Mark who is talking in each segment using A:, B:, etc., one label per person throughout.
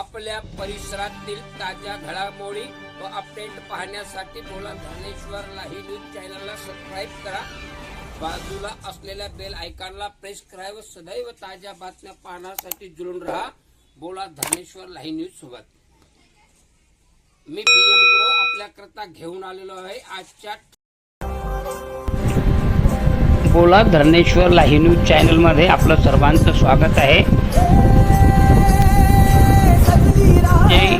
A: आपल्या परिसरातील ताज्या घडामोडी व अपडेट पाहण्यासाठी बोला धनेश्वर लाही न्यूज चॅनलला सबस्क्राईब करा. बाजूला असलेल्या बेल आयकॉनला प्रेस करा व सदैव ताज्या बातम्या पाहण्यासाठी जुळून राहा. बोला धनेश्वर लाही न्यूज सोबत. मी बी एम गुरु आपल्याकरता घेऊन आलेलो आहे आजच्या बोला धरणेश्वर लाही न्यूज चॅनलमध्ये आपलं सर्वांचं स्वागत आहे. जय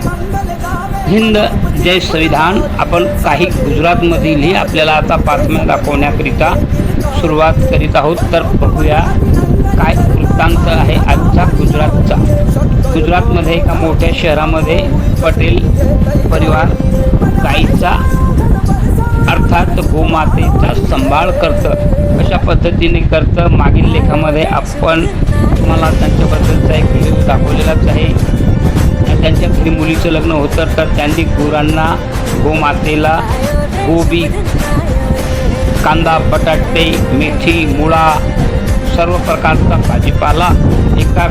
A: हिंद जय संविधान. आपण काही गुजरातमधीलही आपल्याला आता बातम्या दाखवण्याकरिता सुरुवात करीत आहोत. तर बघूया काय वृत्तांत आहे आजचा गुजरातचा. गुजरातमध्ये एका मोठ्या शहरामध्ये पटेल परिवार गाईचा अर्थात गोमातेचा सांभाळ करतं. अशा पद्धतीने करतं. मागील लेखामध्ये आपण तुम्हाला त्यांच्याबद्दलचा एक व्हिडिओ दाखवलेलाच आहे. त्यांच्या घरी मुलीचं लग्न होतं तर त्यांनी गुरांना गोमातेला गोबी कांदा बटाटे मेथी मुळा सर्व प्रकारचा भाजीपाला एका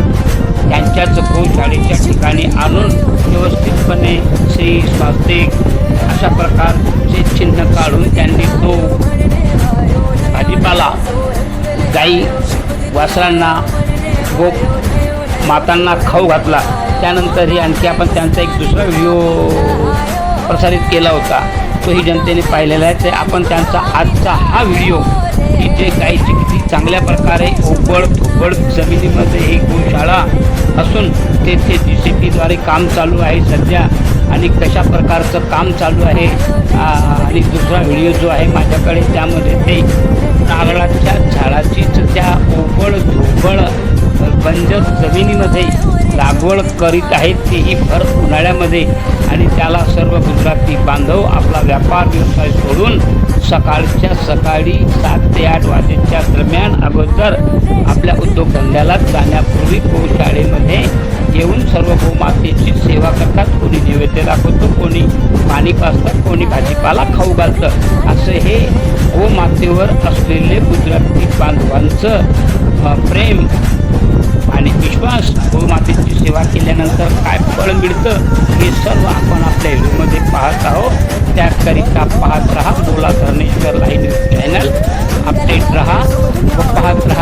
A: त्यांच्याच गोशाळेच्या ठिकाणी आणून व्यवस्थितपणे श्री स्वास्तिक अशा प्रकारचे चिन्ह काढून त्यांनी तो भाजीपाला गाई वासरांना गो मातांना खाऊ घातला. त्यानंतरही आणखी आपण त्यांचा एक दुसरा व्हिडिओ प्रसारित केला होता. तोही जनतेने पाहिलेला आहे. ते आपण त्यांचा आजचा हा व्हिडिओ की जे गाईची किती चांगल्या प्रकारे ओबड धोबड जमिनीमध्ये ही गोशाळा असून तेथे जी सी पीद्वारे काम चालू आहे सध्या आणि कशा प्रकारचं काम चालू आहे आणि दुसरा व्हिडिओ जो आहे माझ्याकडे त्यामध्ये ते नारळाच्या झाडाचीच त्या ओबड धोबड बंजर जमिनीमध्ये लागवड करीत आहेत तेही भर उन्हाळ्यामध्ये. आणि त्याला सर्व गुजराती बांधव आपला व्यापार व्यवसाय सोडून सकाळच्या सकाळी सात ते आठ वाजेच्या दरम्यान अगोदर आपल्या उद्योगधंद्याला जाण्यापूर्वी गोशाळेमध्ये येऊन सर्व गोमातेची सेवा करतात. कोणी नैवेद्य दाखवतो कोणी पाणी पाजतात कोणी भाजीपाला खाऊ घालतं असं हे गोमातेवर असलेले गुजराती बांधवांचं प्रेम आणि विश्वास गोमातेची सेवा केल्यानंतर काय फळ मिळतं हे सर्व आपण आपल्या व्हिडिओमध्ये पाहत आहोत. त्याकरिता पाहत राहा बोला धरणेश्वर लाईव्ह चॅनल. अपडेट राहा व पाहत राहा.